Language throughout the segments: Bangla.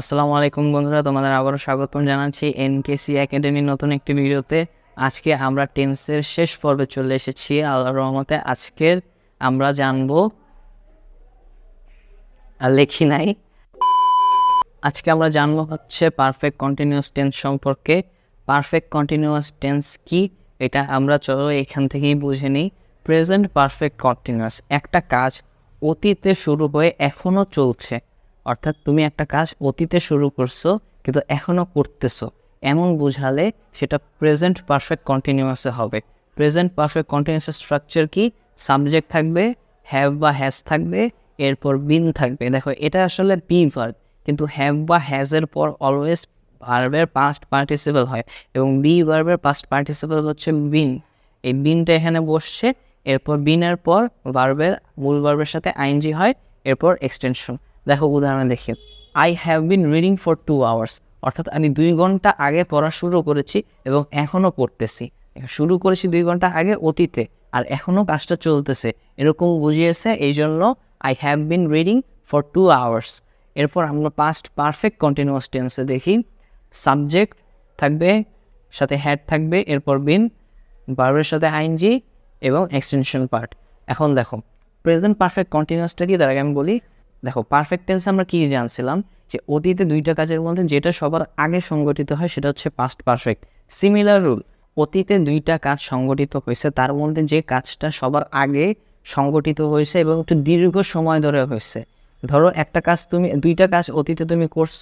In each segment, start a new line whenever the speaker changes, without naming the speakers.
আসসালামু আলাইকুম বন্ধুরা, তোমাদের আবারও স্বাগতম জানাচ্ছি এনকেসি একাডেমির নতুন একটি ভিডিওতে। আজকে আমরা টেন্সের শেষ পর্বে চলে এসেছি। আল্লাহ রহমতে আজকের আমরা জানব লেখি নাই। আজকে আমরা জানব হচ্ছে পারফেক্ট কন্টিনিউয়াস টেন্স সম্পর্কে। পারফেক্ট কন্টিনিউয়াস টেন্স কি? এটা আমরা চলো এখান থেকেই বুঝে নিই। প্রেজেন্ট পারফেক্ট কন্টিনিউয়াস একটা কাজ অতীতে শুরু হয়ে এখনও চলছে। অর্থাৎ তুমি একটা কাজ অতীতে শুরু করছ, কিন্তু এখনও করতেছো। এমন বুঝালে সেটা প্রেজেন্ট পারফেক্ট কন্টিনিউয়াসে হবে। প্রেজেন্ট পারফেক্ট কন্টিনিউয়াসের স্ট্রাকচার কি? সাবজেক্ট থাকবে হ্যাভ বা হ্যাজ থাকবে, এরপর বিন থাকবে। দেখো, এটা আসলে বি ভার্ব কিন্তু হ্যাভ বা হ্যাজের পর অলওয়েজ ভার্বের পাস্ট পার্টিসিপেল হয় এবং বি ভার্বের পাস্ট পার্টিসিপেল হচ্ছে বিন এই বিনটা এখানে বসছে, এরপর বিনের পর ভার্বের মূল ভার্বের সাথে আইনজি হয়, এরপর এক্সটেনশন দেখো উদাহরণ দেখি। I have been reading for two hours অর্থাৎ আমি দুই ঘণ্টা আগে পড়া শুরু করেছি এবং এখনও পড়তেছি। শুরু করেছি দুই ঘণ্টা আগে অতীতে আর এখনও কাজটা চলতেছে। এরকম বুঝিয়েছে এই জন্য I have been reading for two hours এরপর আমরা পাস্ট পারফেক্ট কন্টিনিউয়াস টেন্সে দেখি। সাবজেক্ট থাকবে, সাথে হ্যাড থাকবে, এরপর বিন ভার্বের সাথে আইনজি এবং এক্সটেনশন পার্ট এখন দেখো প্রেজেন্ট পারফেক্ট কন্টিনিউয়াসটা কি? তার আগে আমি বলি দেখো পারফেক্ট টেন্স আমরা কি জানছিলাম? যে অতীতে দুইটা কাজের মধ্যে যেটা সবার আগে সংগঠিত হয় সেটা হচ্ছে পাস্ট পারফেক্ট সিমিলার রুল অতীতে দুইটা কাজ সংগঠিত হয়েছে, তার মধ্যে যে কাজটা সবার আগে সংগঠিত হয়েছে এবং একটু দীর্ঘ সময় ধরে হয়েছে। ধরো, একটা কাজ তুমি, দুইটা কাজ অতীতে তুমি করছ,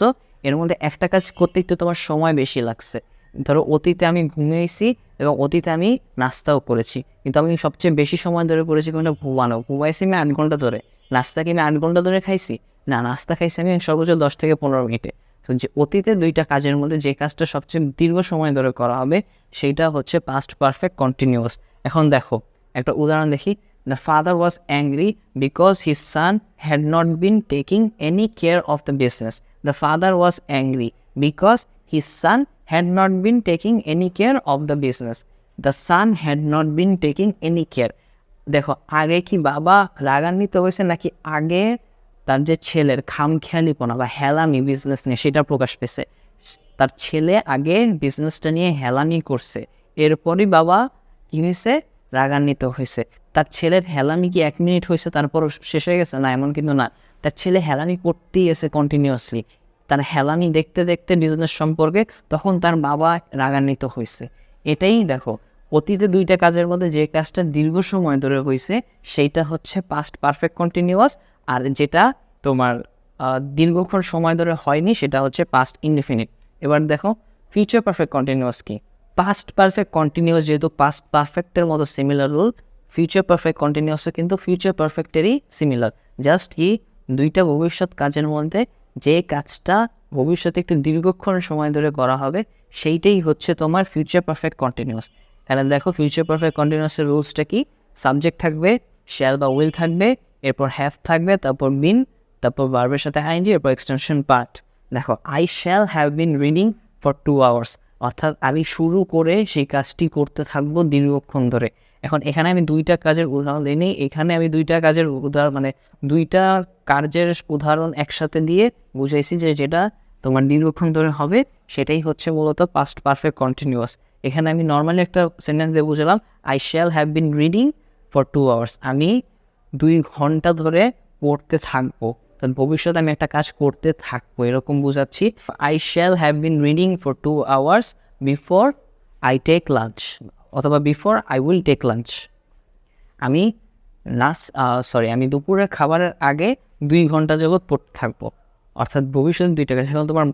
এর মধ্যে একটা কাজ করতে একটু তোমার সময় বেশি লাগছে। ধরো, অতীতে আমি ঘুমিয়েছি এবং অতীতে আমি নাস্তাও করেছি, কিন্তু আমি সবচেয়ে বেশি সময় ধরে করেছি কোনটা? ঘুমানো। ঘুমাইছি আমি আট ঘণ্টা ধরে। নাস্তা কি আমি আট ঘণ্টা ধরে খাইছি? না, নাস্তা খাইছি আমি সর্বোচ্চ দশ থেকে পনেরো মিনিটে। তো যে অতীতে দুইটা কাজের মধ্যে যে কাজটা সবচেয়ে দীর্ঘ সময় ধরে করা হবে সেইটা হচ্ছে পাস্ট পারফেক্ট কন্টিনিউয়াস এখন দেখো, একটা উদাহরণ দেখি। The father was angry because his son had not been taking any care of the business the father was angry because his son had not been taking any care of the business the son had not been taking any care দেখো, আগে কি বাবা রাগান্বিত হয়েছে নাকি আগে তার যে ছেলের খামখেয়ালিপনা বা হেলামি বিজনেস নিয়ে সেটা প্রকাশ পেয়েছে? তার ছেলে আগে বিজনেসটা নিয়ে হেলামি করছে, এরপরই বাবা কি হয়েছে? রাগান্বিত হয়েছে। তার ছেলের হেলামি কি এক মিনিট হয়েছে, তারপর শেষ হয়ে গেছে? না, এমন কিন্তু না। তার ছেলে হেলামি করতেই এসে কন্টিনিউয়াসলি তার হেলামি দেখতে দেখতে বিজনেস সম্পর্কে তখন তার বাবা রাগান্বিত হয়েছে। এটাই দেখো অতীতে দুইটা কাজের মধ্যে যে কাজটা দীর্ঘ সময় ধরে হয়েছে সেইটা হচ্ছে পাস্ট পারফেক্ট কন্টিনিউয়াস আর যেটা তোমার দীর্ঘক্ষণ সময় ধরে হয়নি, সেটা হচ্ছে পাস্ট ইনডিফিনিট এবার দেখো ফিউচার পারফেক্ট কন্টিনিউয়াস কি? পাস্ট পারফেক্ট কন্টিনিউয়াস যেহেতু পাস্ট পারফেক্টের মতো সিমিলার রুল ফিউচার পারফেক্ট কন্টিনিউয়াসও কিন্তু ফিউচার পারফেক্টেরই সিমিলার জাস্ট কি? দুইটা ভবিষ্যৎ কাজের মধ্যে যে কাজটা ভবিষ্যতে একটু দীর্ঘক্ষণ সময় ধরে করা হবে, সেইটাই হচ্ছে তোমার ফিউচার পারফেক্ট কন্টিনিউয়াস তাহলে দেখো ফিউচার পারফেক্ট কন্টিনিউয়াসের রুলসটা কি? সাবজেক্ট থাকবে শ্যাল বা উইল থাকবে, এরপর হ্যাভ থাকবে, তারপর বিন তারপর ভার্বের সাথে আইনজি এরপর এক্সটেনশন পার্ট দেখো I shall have been reading for two hours অর্থাৎ আমি শুরু করে সেই কাজটি করতে থাকব দীর্ঘক্ষণ ধরে। এখন এখানে আমি দুইটা কাজের উদাহরণ দিই এখানে আমি দুইটা কাজের উদাহরণ মানে দুইটা কার্যের উদাহরণ একসাথে দিয়ে বুঝাইছি যে যেটা তোমার দীর্ঘক্ষণ ধরে হবে, সেটাই হচ্ছে মূলত পাস্ট পারফেক্ট কন্টিনিউয়াস এখানে আমি নর্মালি একটা সেন্টেন্স দিয়ে বুঝলাম I shall have been reading for two hours আমি দুই ঘণ্টা ধরে পড়তে থাকব। তো ভবিষ্যতে আমি একটা কাজ করতে থাকব। এরকম বোঝাচ্ছি। I shall have been reading for two hours before I take lunch অথবা before I will take lunch আমি লাস্ট সরি আমি দুপুরের খাবারের আগে দুই ঘণ্টা জগৎ পড়তে থাকব। অর্থাৎ ভবিষ্যতে দুই টাকা সেখানে তোমার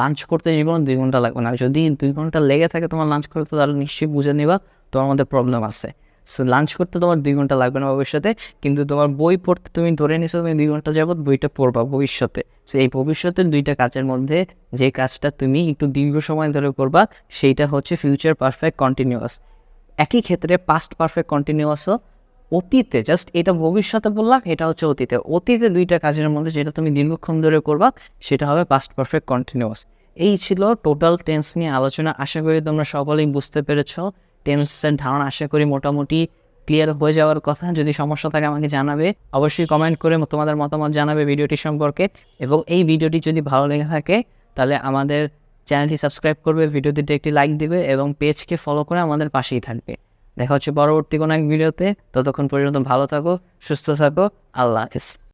লাঞ্চ করতে জীবন দুই ঘণ্টা লাগবে না। যদি দুই ঘণ্টা লেগে থাকে তোমার লাঞ্চ করতে, তাহলে নিশ্চয়ই বুঝে নেবা তোমার মধ্যে প্রবলেম আছে। সো লাঞ্চ করতে তোমার দুই ঘণ্টা লাগবে না ভবিষ্যতে, কিন্তু তোমার বই পড়তে তুমি ধরে নিছো তুমি দুই ঘণ্টা যাবত বইটা পড়বা ভবিষ্যতে। সো এই ভবিষ্যতের দুইটা কাজের মধ্যে যে কাজটা তুমি একটু দীর্ঘ সময় ধরে করবা, সেইটা হচ্ছে ফিউচার পারফেক্ট কন্টিনিউয়াস একই ক্ষেত্রে পাস্ট পারফেক্ট কন্টিনিউয়াসও অতীতে জাস্ট এটা ভবিষ্যতে বললাম, এটা হচ্ছে অতীতে। অতীতে দুইটা কাজের মধ্যে যেটা তুমি দীর্ঘক্ষণ ধরে করবা, সেটা হবে পাস্ট পারফেক্ট কন্টিনিউয়াস এই ছিল টোটাল টেন্স নিয়ে আলোচনা। আশা করি তোমরা সকলেই বুঝতে পেরেছ। টেন্সের ধারণা আশা করি মোটামুটি ক্লিয়ার হয়ে যাওয়ার কথা। যদি সমস্যা থাকে আমাকে জানাবে। অবশ্যই কমেন্ট করে তোমাদের মতামত জানাবে ভিডিওটি সম্পর্কে। এবং এই ভিডিওটি যদি ভালো লেগে থাকে, তাহলে আমাদের চ্যানেলটি সাবস্ক্রাইব করবে, ভিডিওটিতে একটি লাইক দেবে এবং পেজকে ফলো করে আমাদের পাশেই থাকবে। দেখা হচ্ছে পরবর্তী কোনো এক ভিডিওতে। ততক্ষণ পর্যন্ত ভালো থাকো সুস্থ থাকো আল্লাহ হাফিজ।